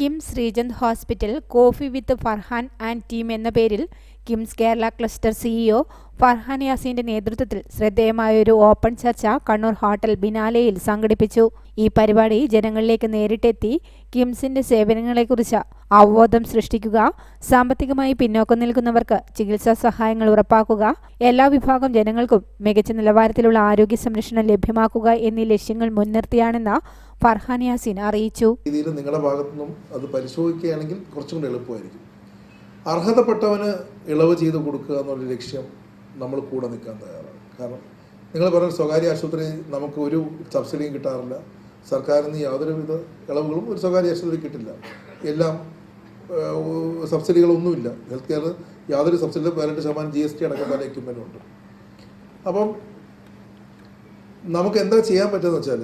KIMS region hospital coffee with Farhan and team എന്ന പേരിൽ KIMS Kerala cluster CEO Farhan യാസിന്റെ നേതൃത്വത്തിൽ ശ്രദ്ധേയമായൊരു ഓപ്പൺ ചർച്ച കണ്ണൂർ ഹോട്ടൽ ബിനാലയിൽ സംഘടിപ്പിച്ചു. ഈ പരിപാടി ജനങ്ങളിലേക്ക് നേരിട്ടെത്തി കിംസിന്റെ സേവനങ്ങളെക്കുറിച്ച് അവബോധം സൃഷ്ടിക്കുക സാമ്പത്തികമായി പിന്നോക്കം നിൽക്കുന്നവർക്ക് ചികിത്സാ സഹായങ്ങൾ ഉറപ്പാക്കുക എല്ലാ വിഭാഗം ജനങ്ങൾക്കും മികച്ച നിലവാരത്തിലുള്ള ആരോഗ്യ സംരക്ഷണം ലഭ്യമാക്കുക എന്നീ ലക്ഷ്യങ്ങൾ മുൻനിർത്തിയാണെന്ന് ഫർഹാൻ യാസിൻ അറിയിച്ചു. നിങ്ങളുടെ ഭാഗത്തു നിന്നും അത് പരിശോധിക്കുകയാണെങ്കിൽ കുറച്ചും കൂടി എളുപ്പമായിരിക്കും. അർഹതപ്പെട്ടവന് ഇളവ് ചെയ്ത് കൊടുക്കുക എന്നുള്ള ലക്ഷ്യം നമ്മൾ കൂടെ നിൽക്കാൻ തയ്യാറാണ്. കാരണം നിങ്ങൾ പറഞ്ഞ സ്വകാര്യ ആശുപത്രി നമുക്ക് ഒരു സബ്സിഡിയും കിട്ടാറില്ല. സർക്കാരിൽ നിന്ന് യാതൊരുവിധ ഇളവുകളും ഒരു സ്വകാര്യ ആശുപത്രി കിട്ടില്ല. എല്ലാം സബ്സിഡികളൊന്നുമില്ല. ഹെൽത്ത് കെയറിൽ യാതൊരു സബ്സിഡി പതിനെട്ട് ശതമാനം ജി എസ് ടി അടക്കം പല എക്യുപ്മെന്റും ഉണ്ട് അപ്പം നമുക്ക് എന്താ ചെയ്യാൻ പറ്റുമെന്ന് വെച്ചാൽ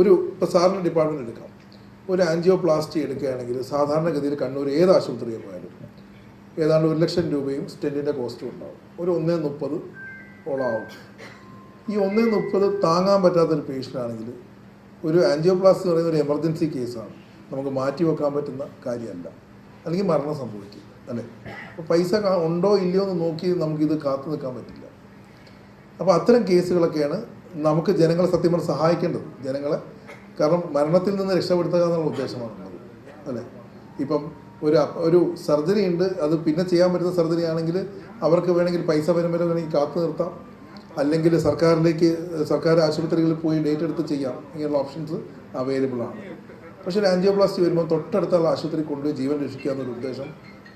ഒരു ഇപ്പോൾ സാറിന് ഡിപ്പാർട്ട്മെന്റ് എടുക്കാം. ഒരു ആൻജിയോ പ്ലാസ്റ്റി എടുക്കുകയാണെങ്കിൽ സാധാരണഗതിയിൽ കണ്ണൂർ ഏത് ആശുപത്രിയിൽ പോയാലും ഏതാണ്ട് ഒരു ലക്ഷം രൂപയും സ്റ്റെന്റിന്റെ കോസ്റ്റും ഉണ്ടാവും. ഒരു ഒന്നേ മുപ്പത് ഓളാവും ഈ ഒന്നേ മുപ്പത് താങ്ങാൻ പറ്റാത്തൊരു പേഷ്യന്റ് ആണെങ്കിൽ ഒരു ആൻജിയോപ്ലാസ് എന്ന് പറയുന്ന ഒരു എമർജൻസി കേസാണ് നമുക്ക് മാറ്റി വെക്കാൻ പറ്റുന്ന കാര്യമല്ല. അല്ലെങ്കിൽ മരണം സംഭവിക്കും അല്ലേ? അപ്പോൾ പൈസ ഉണ്ടോ ഇല്ലയോ എന്ന് നോക്കി നമുക്കിത് കാത്തു നിൽക്കാൻ പറ്റില്ല. അപ്പോൾ അത്തരം കേസുകളൊക്കെയാണ് നമുക്ക് ജനങ്ങളെ സത്യം പറഞ്ഞാൽ സഹായിക്കേണ്ടത്. ജനങ്ങളെ കാരണം മരണത്തിൽ നിന്ന് രക്ഷപ്പെടുത്തുക എന്നുള്ള ഉദ്ദേശമാണുള്ളത് അല്ലേ? ഇപ്പം ഒരു ഒരു സർജറി ഉണ്ട്. അത് പിന്നെ ചെയ്യാൻ പറ്റുന്ന സർജറി ആണെങ്കിൽ അവർക്ക് വേണമെങ്കിൽ പൈസ വരും വരെ വേണമെങ്കിൽ കാത്തു നിർത്താം. അല്ലെങ്കിൽ സർക്കാരിലേക്ക് സർക്കാർ ആശുപത്രികളിൽ പോയി ഡേറ്റ് എടുത്ത് ചെയ്യാം. ഇങ്ങനെയുള്ള ഓപ്ഷൻസ് അവൈലബിൾ ആണ്. പക്ഷേ ഒരു ആൻജിയോപ്ലാസ്റ്റി വരുമ്പോൾ തൊട്ടടുത്തുള്ള ആശുപത്രി കൊണ്ടുപോയി ജീവൻ രക്ഷിക്കുക എന്നൊരു ഉദ്ദേശം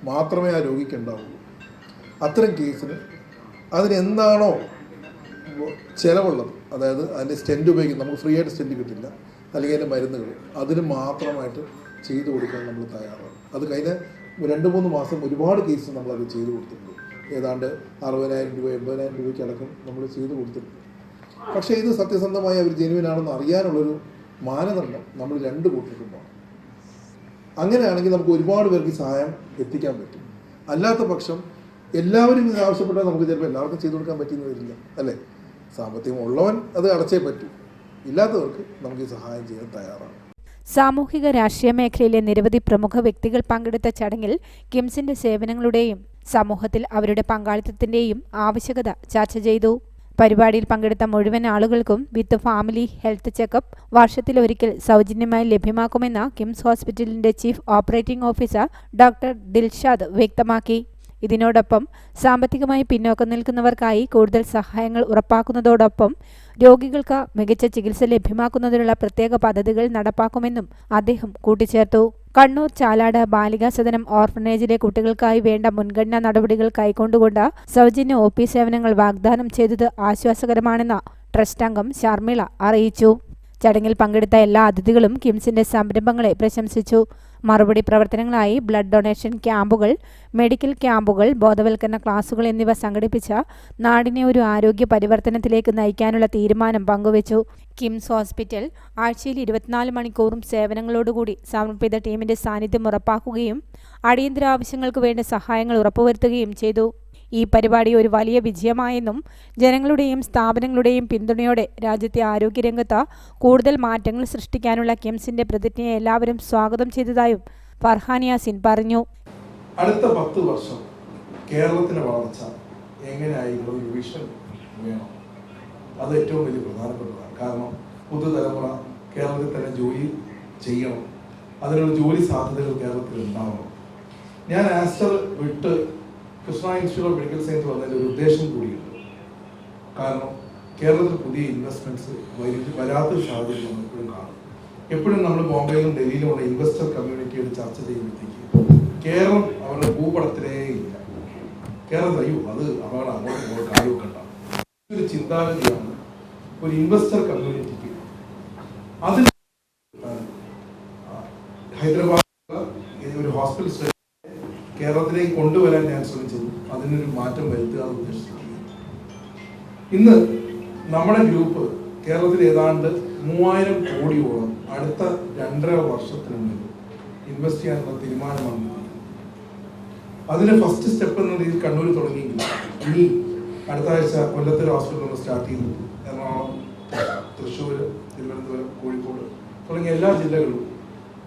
മാത്രമേ ആ രോഗിക്ക് ഉണ്ടാവുള്ളൂ. അത്തരം കേസിന് അതിനെന്താണോ ചിലവുള്ളത്. അതായത് അതിന്റെ സ്റ്റെന്റ് ഉപയോഗിക്കുന്നത് നമുക്ക് ഫ്രീ ആയിട്ട് സ്റ്റെന്റ് കിട്ടില്ല. അല്ലെങ്കിൽ അതിന്റെ മരുന്നുകൾ. അതിന് മാത്രമായിട്ട് ചെയ്തു കൊടുക്കാൻ നമ്മൾ തയ്യാറാണ്. അത് കഴിഞ്ഞ രണ്ട് മൂന്ന് മാസം ഒരുപാട് കേസ് നമ്മളത് ചെയ്തു കൊടുത്തിട്ടുണ്ട്. ഏതാണ്ട് അറുപതിനായിരം രൂപ എൺപതിനായിരം രൂപയ്ക്ക് അടക്കം നമ്മൾ ചെയ്തു കൊടുത്തിട്ടുണ്ട്. പക്ഷേ ഇത് സത്യസന്ധമായി അവർ ജെനുവിനാണെന്ന് അറിയാനുള്ളൊരു മാനദണ്ഡം നമ്മൾ രണ്ട് കൂട്ടർക്കുണ്ടാണ് അങ്ങനെയാണെങ്കിൽ നമുക്ക് ഒരുപാട് പേർക്ക് സഹായം എത്തിക്കാൻ പറ്റും. അല്ലാത്ത പക്ഷം എല്ലാവരും ഇത് ആവശ്യപ്പെട്ടാൽ നമുക്ക് ചിലപ്പോൾ എല്ലാവർക്കും ചെയ്തു കൊടുക്കാൻ പറ്റിയെന്ന് വരില്ല അല്ലേ? സാമ്പത്തികം ഉള്ളവൻ അത് അടച്ചേ പറ്റൂ. ഇല്ലാത്തവർക്ക് നമുക്ക് സഹായം ചെയ്യാൻ തയ്യാറാണ്. സാമൂഹിക രാഷ്ട്രീയ മേഖലയിലെ നിരവധി പ്രമുഖ വ്യക്തികൾ പങ്കെടുത്ത ചടങ്ങിൽ കിംസിന്റെ സേവനങ്ങളുടെയും സമൂഹത്തിൽ അവരുടെ പങ്കാളിത്തത്തിന്റെയും ആവശ്യകത ചർച്ച ചെയ്തു. പരിപാടിയിൽ പങ്കെടുത്ത മുഴുവൻ ആളുകൾക്കും വിത്ത് ഫാമിലി ഹെൽത്ത് ചെക്കപ്പ് വർഷത്തിലൊരിക്കൽ സൗജന്യമായി ലഭ്യമാക്കുമെന്ന് കിംസ് ഹോസ്പിറ്റലിന്റെ chief operating officer doctor Dilshad വ്യക്തമാക്കി. ഇതിനോടൊപ്പം സാമ്പത്തികമായി പിന്നോക്കം നിൽക്കുന്നവർക്കായി കൂടുതൽ സഹായങ്ങൾ ഉറപ്പാക്കുന്നതോടൊപ്പം രോഗികൾക്ക് മികച്ച ചികിത്സ ലഭ്യമാക്കുന്നതിനുള്ള പ്രത്യേക പദ്ധതികൾ നടപ്പാക്കുമെന്നും അദ്ദേഹം കൂട്ടിച്ചേർത്തു. കണ്ണൂർ ചാലാട് ബാലികാ സദനം ഓർഫനേജിലെ കുട്ടികൾക്കായി വേണ്ട മുൻഗണനാ നടപടികൾ കൈക്കൊണ്ടുകൊണ്ട് സൗജന്യ ഒ പി സേവനങ്ങൾ വാഗ്ദാനം ചെയ്തത് ആശ്വാസകരമാണെന്ന് ട്രസ്റ്റ് അംഗം ശർമിള അറിയിച്ചു. ചടങ്ങിൽ പങ്കെടുത്ത എല്ലാ അതിഥികളും കിംസിന്റെ സംരംഭങ്ങളെ പ്രശംസിച്ചു. മറുപടി പ്രവർത്തനങ്ങളായി ബ്ലഡ് ഡൊണേഷൻ ക്യാമ്പുകൾ മെഡിക്കൽ ക്യാമ്പുകൾ ബോധവൽക്കരണ ക്ലാസുകൾ എന്നിവ സംഘടിപ്പിച്ച നാടിനെ ഒരു ആരോഗ്യ പരിവർത്തനത്തിലേക്ക് നയിക്കാനുള്ള തീരുമാനം പങ്കുവച്ചു. കിംസ് ഹോസ്പിറ്റൽ ആഴ്ചയിൽ ഇരുപത്തിനാല് മണിക്കൂറും സേവനങ്ങളോടുകൂടി സമർപ്പിത ടീമിന്റെ സാന്നിധ്യം ഉറപ്പാക്കുകയും അടിയന്തര ആവശ്യങ്ങൾക്ക് വേണ്ട സഹായങ്ങൾ ഉറപ്പുവരുത്തുകയും ചെയ്തു. ഈ പരിപാടി ഒരു വലിയ വിജയമായെന്നും ജനങ്ങളുടെയും സ്ഥാപനങ്ങളുടെയും പിന്തുണയോടെ രാജ്യത്തെ ആരോഗ്യരംഗത്ത് കൂടുതൽ മാറ്റങ്ങൾ സൃഷ്ടിക്കാനുള്ള കിംസിന്റെ പ്രതിജ്ഞയെ എല്ലാവരും സ്വാഗതം ചെയ്തതായും ഫർഹാനിയാസിൻ പറഞ്ഞു. അടുത്ത പത്ത് വർഷം കേരളത്തിലെ വളർച്ച എങ്ങനെയായിരുന്നു? വിഷൻ വേണം. അത് ഏറ്റവും വലിയ പ്രധാനപ്പെട്ടതാണ്. കാരണം പുതുതലമുറ കേരളത്തിൽ തന്നെ ജോലി ചെയ്യണം. അതിനുള്ള ജോലി സാധ്യതകൾ കേരളത്തിൽ ഉണ്ടാവണം. ഞാൻ ആസ്റ്റർ വിട്ട് Krishna institute of medical science വന്നതിന്റെ ഒരു ഉദ്ദേശം കൂടിയുണ്ട്. കാരണം കേരളത്തിൽ പുതിയ ഇൻവെസ്റ്റ്മെന്റ്സ് വരാത്തൊരു സാഹചര്യം നമ്മൾ എപ്പോഴും കാണും. എപ്പോഴും നമ്മൾ ബോംബെയിലും ഡൽഹിയിലുമുള്ള ഇൻവെസ്റ്റർ കമ്മ്യൂണിറ്റിയോട് ചർച്ച ചെയ്യുമ്പോഴത്തേക്ക് കേരളം അവരുടെ ഭൂപടത്തിലേ ഇല്ല. കേരളം അയ്യോ അത് അപകടം അങ്ങോട്ട് പോയി കാര്യമൊക്കെ ഒരു ചിന്താഗതിയാണ് ഒരു ഇൻവെസ്റ്റർ കമ്മ്യൂണിറ്റിക്ക് അതിന് ഹൈദരാബാദ് ഒരു ഹോസ്പിറ്റൽ കേരളത്തിലേക്ക് കൊണ്ടുവരാൻ ഞാൻ ശ്രമിച്ചത് അതിനൊരു മാറ്റം വരുത്തുക എന്ന് ഉദ്ദേശിച്ചിട്ടുണ്ട് ഇന്ന് നമ്മുടെ ഗ്രൂപ്പ് കേരളത്തിൽ ഏതാണ്ട് മൂവായിരം കോടിയോളം അടുത്ത രണ്ടര വർഷത്തിനുള്ളിൽ ഇൻവെസ്റ്റ് ചെയ്യാനുള്ള തീരുമാനമാണ്. അതിന്റെ ഫസ്റ്റ് സ്റ്റെപ്പ് എന്ന രീതിയിൽ കണ്ണൂർ തുടങ്ങിയെങ്കിൽ ഇനി അടുത്ത ആഴ്ച കൊല്ലത്തെ ഹോസ്പിറ്റൽ നമ്മൾ സ്റ്റാർട്ട് ചെയ്യുന്നു എറണാകുളം തൃശ്ശൂർ തിരുവനന്തപുരം കോഴിക്കോട് തുടങ്ങിയ എല്ലാ ജില്ലകളിലും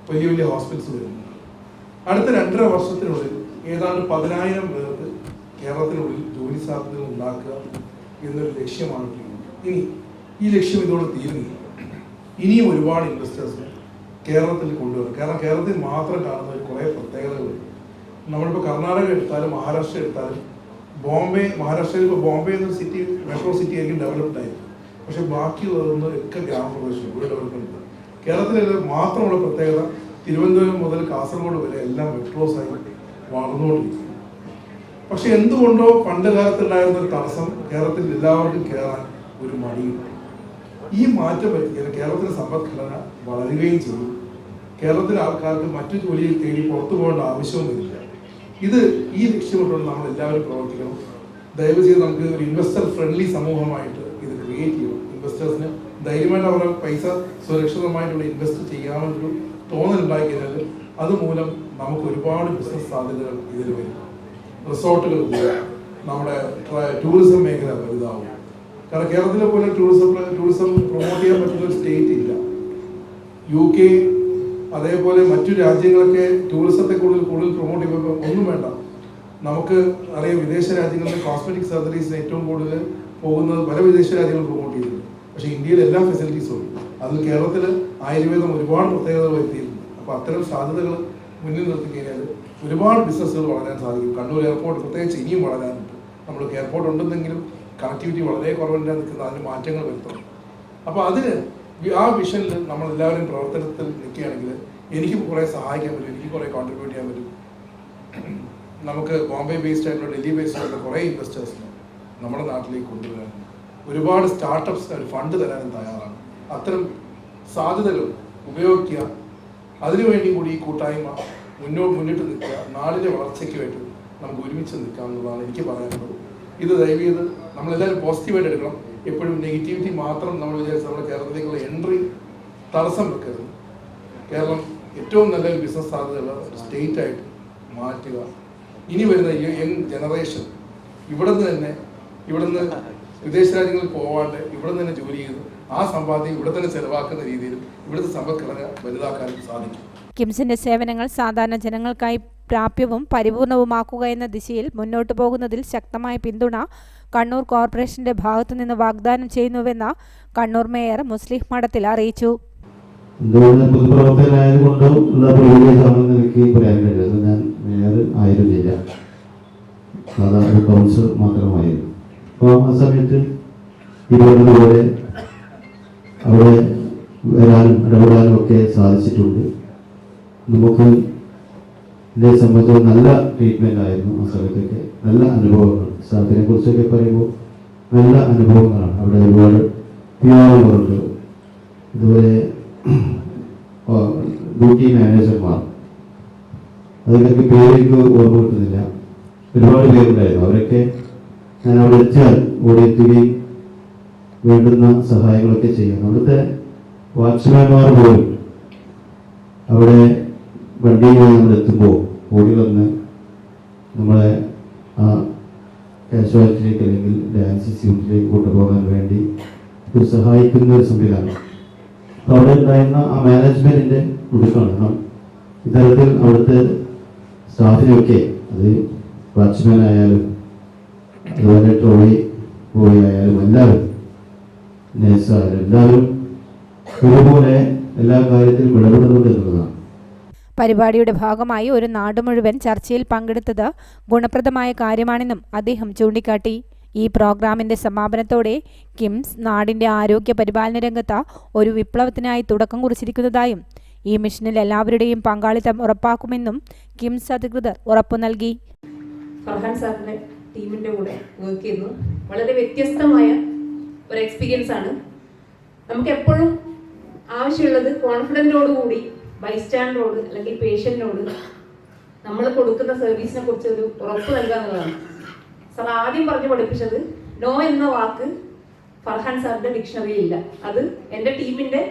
വലിയ വലിയ ഹോസ്പിറ്റൽസ് വരുന്നുണ്ട്. അടുത്ത രണ്ടര വർഷത്തിനുള്ളിൽ ഏതാണ്ട് പതിനായിരം പേർക്ക് കേരളത്തിനുള്ളിൽ ജോലി സാധ്യതകൾ ഉണ്ടാക്കുക എന്നൊരു ലക്ഷ്യമാണ് ഇനി ഈ ലക്ഷ്യം ഇതോടെ തീരുന്നില്ല. ഇനിയും ഒരുപാട് ഇൻവെസ്റ്റേഴ്സിനെ കേരളത്തിൽ കൊണ്ടുവരും കാരണം കേരളത്തിൽ മാത്രം കാണുന്ന ഒരു കുറേ പ്രത്യേകതകളുണ്ട് നമ്മളിപ്പോൾ കർണാടക എടുത്താലും മഹാരാഷ്ട്ര എടുത്താലും ബോംബെ മഹാരാഷ്ട്രയിൽ ഇപ്പോൾ ബോംബെ എന്നൊരു സിറ്റി മെട്രോ സിറ്റി ആയിരിക്കും ഡെവലപ്ഡ് ആയിരിക്കും പക്ഷെ ബാക്കിയുള്ളതൊന്നും ഒക്കെ ഗ്രാമപ്രദേശം ഇവിടെ ഡെവലപ്മെന്റ് കേരളത്തിലെ മാത്രമുള്ള പ്രത്യേകത തിരുവനന്തപുരം മുതൽ കാസർഗോഡ് വരെ എല്ലാം മെട്രോസ് ആയി വളർന്നുകൊണ്ടിരിക്കുന്നു. പക്ഷെ എന്തുകൊണ്ടോ പണ്ട് കാലത്തുണ്ടായിരുന്ന ഒരു തടസ്സം കേരളത്തിൽ എല്ലാവർക്കും കയറാൻ ഒരു മടിയുണ്ട്. ഈ മാറ്റം വരുത്തിയാൽ കേരളത്തിലെ സമ്പദ്ഘടന വളരുകയും ചെയ്യും കേരളത്തിലെ ആൾക്കാർക്ക് മറ്റു ജോലിയിൽ തേടി പുറത്തു പോകേണ്ട ആവശ്യമൊന്നുമില്ല ഇത് ഈ ലക്ഷ്യമിട്ടുകൊണ്ട് നമ്മൾ എല്ലാവരും പ്രവർത്തിക്കണം. ദയവ് ചെയ്ത് നമുക്ക് ഒരു ഇൻവെസ്റ്റർ ഫ്രണ്ട്ലി സമൂഹമായിട്ട് ഇത് ക്രിയേറ്റ് ചെയ്യണം. ഇൻവെസ്റ്റേഴ്സിന് ധൈര്യമായിട്ട് അവരുടെ പൈസ സുരക്ഷിതമായിട്ടുള്ള ഇൻവെസ്റ്റ് ചെയ്യാമെന്നൊരു കഴിഞ്ഞാൽ അതുമൂലം നമുക്ക് ഒരുപാട് ബിസിനസ് സാധ്യതകൾ ഇതിൽ വരും. റിസോർട്ടുകൾ നമ്മുടെ ടൂറിസം മേഖല വലുതാവും. കാരണം കേരളത്തിലെ പോലെ ടൂറിസം ടൂറിസം പ്രൊമോട്ട് ചെയ്യാൻ പറ്റുന്ന ഒരു സ്റ്റേറ്റ് ഇല്ല. യു കെ അതേപോലെ മറ്റു രാജ്യങ്ങളൊക്കെ ടൂറിസത്തെ കൂടുതൽ കൂടുതൽ പ്രൊമോട്ട് ചെയ്യുമ്പോൾ ഒന്നും വേണ്ട. നമുക്ക് അറിയാം വിദേശ രാജ്യങ്ങളിലെ കോസ്മെറ്റിക് സർജറീസിന് ഏറ്റവും കൂടുതൽ പോകുന്നത് പല വിദേശ രാജ്യങ്ങളും പ്രൊമോട്ട് ചെയ്യുന്നുണ്ട്. പക്ഷേ ഇന്ത്യയിൽ എല്ലാ ഫെസിലിറ്റീസും ഉണ്ട്. അതിൽ കേരളത്തിൽ ആയുർവേദം ഒരുപാട് പ്രത്യേകതകൾ വരുത്തിയിട്ടുണ്ട്. അപ്പോൾ അത്തരം സാധ്യതകൾ മുന്നിൽ നിർത്തി കഴിഞ്ഞാൽ ഒരുപാട് ബിസിനസ്സുകൾ വളരാൻ സാധിക്കും. കണ്ണൂർ എയർപോർട്ട് പ്രത്യേകിച്ച് ഇനിയും വളരാനുണ്ട് നമ്മൾ എയർപോർട്ട് ഉണ്ടെന്നെങ്കിലും കണക്ടിവിറ്റി വളരെ കുറവില്ല നിൽക്കുന്ന അതിന് മാറ്റങ്ങൾ വരുത്തണം അപ്പോൾ അതിന് ആ വിഷനിൽ നമ്മൾ എല്ലാവരും പ്രവർത്തനത്തിൽ നിൽക്കുകയാണെങ്കിൽ എനിക്ക് കുറേ സഹായിക്കാൻ പറ്റും എനിക്ക് കുറേ കോൺട്രിബ്യൂട്ട് ചെയ്യാൻ പറ്റും. നമുക്ക് ബോംബെ ബേസ്ഡ് ആയിട്ടുള്ള ഡൽഹി ബേസ്ഡ് ആയിട്ടുള്ള കുറേ ഇൻവെസ്റ്റേഴ്സിനെ നമ്മുടെ നാട്ടിലേക്ക് കൊണ്ടുവരാൻ ഒരുപാട് സ്റ്റാർട്ടപ്സിന് ഒരു ഫണ്ട് തരാനും തയ്യാറാണ്. അത്തരം സാധ്യതകൾ ഉപയോഗിക്കുക. അതിനുവേണ്ടി കൂടി ഈ കൂട്ടായ്മ മുന്നോട്ട് മുന്നിട്ട് നിൽക്കുക. നാടിന്റെ വളർച്ചയ്ക്ക് വേണ്ടി നമുക്ക് ഒരുമിച്ച് നിൽക്കാം എന്നുള്ളതാണ് എനിക്ക് പറയാനുള്ളത്. ഇത് ദയവ് ചെയ്ത് നമ്മളെല്ലാവരും പോസിറ്റീവായിട്ട് എടുക്കണം. എപ്പോഴും നെഗറ്റിവിറ്റി മാത്രം നമ്മൾ വിചാരിച്ച് നമ്മുടെ കേരളത്തിലേക്കുള്ള എൻട്രി തടസ്സം വെക്കരുത്. കേരളം ഏറ്റവും നല്ലൊരു ബിസിനസ് സാധ്യതയുള്ള ഒരു സ്റ്റേറ്റ് ആയിട്ട് മാറ്റുക. ഇനി വരുന്ന യങ് ജനറേഷൻ ഇവിടെ നിന്ന് തന്നെ ഇവിടെ നിന്ന് വിദേശ രാജ്യങ്ങളിൽ പോവാണ്ട് ഇവിടെ തന്നെ ജോലി ചെയ്ത് ആ സമ്പാദ്യം ഇവിടെ തന്നെ ചെലവാക്കുന്ന രീതിയിൽ ഇവിടുത്തെ സമ്പദ്ഘടന വലുതാക്കാൻ സാധിക്കും. കിംസിന്റെ സേവനങ്ങൾ സാധാരണ ജനങ്ങൾക്കായി പ്രാപ്യവും പരിപൂർണവുമാക്കുക എന്ന ദിശയിൽ മുന്നോട്ടു പോകുന്നതിൽ ശക്തമായ പിന്തുണ കണ്ണൂർ കോർപ്പറേഷന്റെ ഭാഗത്തുനിന്ന് വാഗ്ദാനം ചെയ്യുന്നുവെന്ന് കണ്ണൂർ മേയർ മുസ്ലിം മഠത്തിൽ അറിയിച്ചു. പറയാൻ ഞാൻ ആയിരുന്നില്ല. സാധാരണ കൗൺസിൽ അവിടെ വരാനും ഇടപെടാനും ഒക്കെ സാധിച്ചിട്ടുണ്ട്. നമുക്ക് ഇതേ സംബന്ധിച്ച് നല്ല ട്രീറ്റ്മെന്റ് ആയിരുന്നു ആ സ്ഥലത്തൊക്കെ നല്ല അനുഭവങ്ങൾ. സ്ഥലത്തിനെ കുറിച്ചൊക്കെ പറയുമ്പോൾ നല്ല അനുഭവങ്ങളാണ്. അവിടെ ഒരുപാട് പിയാറുകളുണ്ട് ഇതുപോലെ ഡ്യൂട്ടി മാനേജർമാർ അതിനൊക്കെ പേരെനിക്ക് ഓർമ്മ കിട്ടുന്നില്ല. ഒരുപാട് പേരുണ്ടായിരുന്നു. അവരൊക്കെ ഞാൻ അവിടെ എത്തിയാൽ ഓടിയെത്തുകയും വേണ്ടുന്ന സഹായങ്ങളൊക്കെ ചെയ്യാം. അവിടുത്തെ വാച്ച്മാൻമാർ പോലും അവിടെ വണ്ടിയുമായി നമ്മൾ എത്തുമ്പോൾ ഓടി വന്ന് നമ്മളെ ആ കാശ്വാലിറ്റിയിലേക്ക് അല്ലെങ്കിൽ ഡാൻസ് സ്യൂട്ടിലേക്ക് കൊണ്ടുപോകാൻ വേണ്ടി ഒരു സഹായിക്കുന്ന ഒരു സംവിധാനം. അവിടെ ഉണ്ടായിരുന്ന ആ മാനേജ്മെന്റിന്റെ കാരണം ഇത്തരത്തിൽ അവിടുത്തെ സ്റ്റാഫിനൊക്കെ അത് വാച്ച്മാൻ ആയാലും അതുപോലെ ട്രോളി ബോയ് ആയാലും എല്ലാവരും നേഴ്സായാലും എല്ലാവരും ഒരുപോലെ എല്ലാ കാര്യത്തിലും ഇടപെടുന്നുണ്ട് എന്നുള്ളതാണ്. പരിപാടിയുടെ ഭാഗമായി ഒരു നാട് മുഴുവൻ ചർച്ചയിൽ പങ്കെടുത്തത് ഗുണപ്രദമായ കാര്യമാണെന്നും അദ്ദേഹം ചൂണ്ടിക്കാട്ടി. ഈ പ്രോഗ്രാമിന്റെ സമാപനത്തോടെ കിംസ് നാടിന്റെ ആരോഗ്യ പരിപാലന രംഗത്ത് ഒരു വിപ്ലവത്തിനായി തുടക്കം കുറിച്ചിരിക്കുന്നതായും ഈ മിഷനിൽ എല്ലാവരുടെയും പങ്കാളിത്തം ഉറപ്പാക്കുമെന്നും കിംസ് അധികൃതർ ഉറപ്പു നൽകി. ഫർഹാൻ ടീമിന്റെ കൂടെ വർക്ക് വളരെ വ്യത്യസ്തമായ ഒരു എക്സ്പീരിയൻസ് ആണ്. നമുക്ക് എപ്പോഴും ആവശ്യമുള്ളത് കോൺഫിഡന്റോട് കൂടി ബൈസ്റ്റാൻഡറോട് അല്ലെങ്കിൽ പേഷ്യന്റിനോട് നമ്മൾ കൊടുക്കുന്ന സർവീസിനെ കുറിച്ച് ഒരു ഉറപ്പ് നൽകുക എന്നുള്ളതാണ്. സാർ ആദ്യം പറഞ്ഞു പഠിപ്പിച്ചത് നോ എന്ന വാക്ക് ഫർഹാൻ സാറിന്റെ ഡിക്ഷണറിയിൽ ഇല്ല. അത് എന്റെ ടീമിന്റെ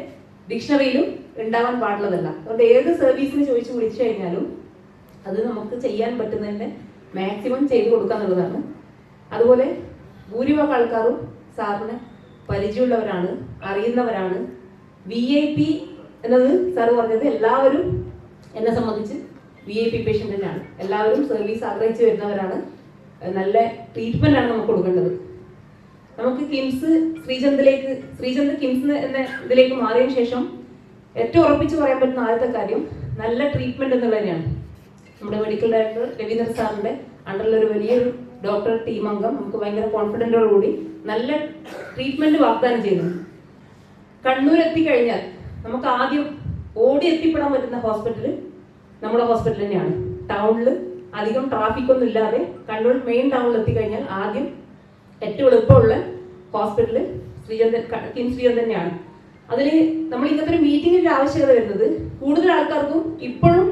ഡിക്ഷണറിയിലും ഉണ്ടാവാൻ പാടുള്ളതല്ല. അതുകൊണ്ട് ഏത് സർവീസിന് ചോദിച്ചു വിളിച്ചു കഴിഞ്ഞാലും അത് നമുക്ക് ചെയ്യാൻ പറ്റുന്നതിന്റെ മാക്സിമം ചെയ്തു കൊടുക്കുക എന്നുള്ളതാണ്. അതുപോലെ ഭൂരിഭാഗം ആൾക്കാരും സാറിന് പരിചയമുള്ളവരാണ് അറിയുന്നവരാണ്. വി ഐ പി എന്നത് സാറ് പറഞ്ഞത് എല്ലാവരും എന്നെ സംബന്ധിച്ച് വി ഐ പി പേഷ്യന്റ് തന്നെയാണ്. എല്ലാവരും സർവീസ് ആഗ്രഹിച്ച് വരുന്നവരാണ്. നല്ല ട്രീറ്റ്മെന്റ് ആണ് നമുക്ക് കൊടുക്കേണ്ടത്. നമുക്ക് കിംസ് ശ്രീചന്ദിലേക്ക് ശ്രീചന്ദ് കിംസ് എന്ന ഇതിലേക്ക് മാറിയതിനു ശേഷം ഏറ്റവും ഉറപ്പിച്ച് പറയാൻ പറ്റുന്ന ആദ്യത്തെ കാര്യം നല്ല ട്രീറ്റ്മെന്റ് എന്നുള്ളത് തന്നെയാണ്. നമ്മുടെ മെഡിക്കൽ ഡയറക്ടർ രവീന്ദ്ര സാറിന്റെ അണ്ടറിൽ ഒരു വലിയൊരു ഡോക്ടർ ടീം അംഗം. നമുക്ക് ഭയങ്കര കോൺഫിഡന്റോടുകൂടി നല്ല ട്രീറ്റ്മെന്റ് വാഗ്ദാനം ചെയ്യുന്നു. കണ്ണൂർ എത്തിക്കഴിഞ്ഞാൽ നമുക്ക് ആദ്യം ഓടി എത്തിപ്പെടാൻ പറ്റുന്ന ഹോസ്പിറ്റൽ നമ്മുടെ ഹോസ്പിറ്റൽ തന്നെയാണ്. ടൗണിൽ അധികം ട്രാഫിക് ഒന്നും ഇല്ലാതെ കണ്ണൂർ മെയിൻ ടൗണിൽ എത്തിക്കഴിഞ്ഞാൽ ആദ്യം ഏറ്റവും എളുപ്പമുള്ള ഹോസ്പിറ്റൽ ശ്രീചന്ദ്രൻ കിം ശ്രീചന്ദ്രൻ തന്നെയാണ്. അതിൽ നമ്മൾ ഇന്നത്തെ ഒരു മീറ്റിംഗിന്റെ ആവശ്യകത വരുന്നത് കൂടുതൽ ആൾക്കാർക്കും ഇപ്പോഴും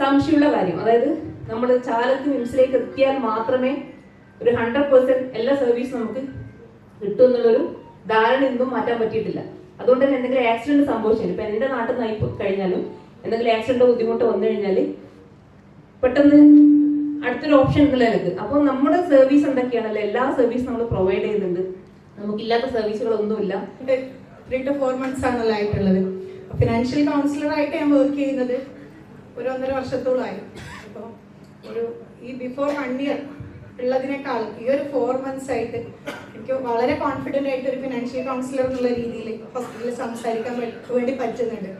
സംശയമുള്ള കാര്യം. അതായത് നമ്മൾ ചാലത്ത് മിംസിലേക്ക് എത്തിയാൽ മാത്രമേ ഒരു ഹൺഡ്രഡ് പെർസെന്റ് എല്ലാ സർവീസും നമുക്ക് കിട്ടും എന്നുള്ളൊരു ധാരണ ഇന്നും മാറ്റാൻ പറ്റിയിട്ടില്ല. അതുകൊണ്ട് തന്നെ എന്തെങ്കിലും ആക്സിഡന്റ് സംഭവിച്ചാൽ ഇപ്പൊ എന്റെ നാട്ടിൽ നിന്നായി കഴിഞ്ഞാലും എന്തെങ്കിലും ആക്സിഡന്റ് ബുദ്ധിമുട്ട് വന്നു കഴിഞ്ഞാൽ പെട്ടെന്ന് അടുത്തൊരു ഓപ്ഷൻ ഉണ്ടല്ലോ എനിക്ക് അപ്പോൾ നമ്മുടെ സർവീസ് എന്തൊക്കെയാണല്ലോ? എല്ലാ സർവീസും നമ്മൾ പ്രൊവൈഡ് ചെയ്യുന്നുണ്ട്. നമുക്കില്ലാത്ത സർവീസുകളൊന്നുമില്ല ത്രീ ടു ഫോർ മന്ത്സ് ആണല്ലോ ആയിട്ടുള്ളത്. ഫിനാൻഷ്യൽ കൗൺസിലർ ആയിട്ട് ഞാൻ വർക്ക് ചെയ്യുന്നത് ഒരു ഒന്നര വർഷത്തോളമായി. അപ്പോൾ ഒരു ഈ ബിഫോർ വൺ ഇയർ ഉള്ളതിനേക്കാൾ ഈ ഒരു ഫോർ മന്ത്സ് ആയിട്ട് എനിക്ക് വളരെ കോൺഫിഡന്റ് ആയിട്ട് ഒരു ഫിനാൻഷ്യൽ കൗൺസിലർ എന്നുള്ള രീതിയിൽ ഹോസ്പിറ്റലിൽ സംസാരിക്കാൻ വേണ്ടി പറ്റുന്നുണ്ട്.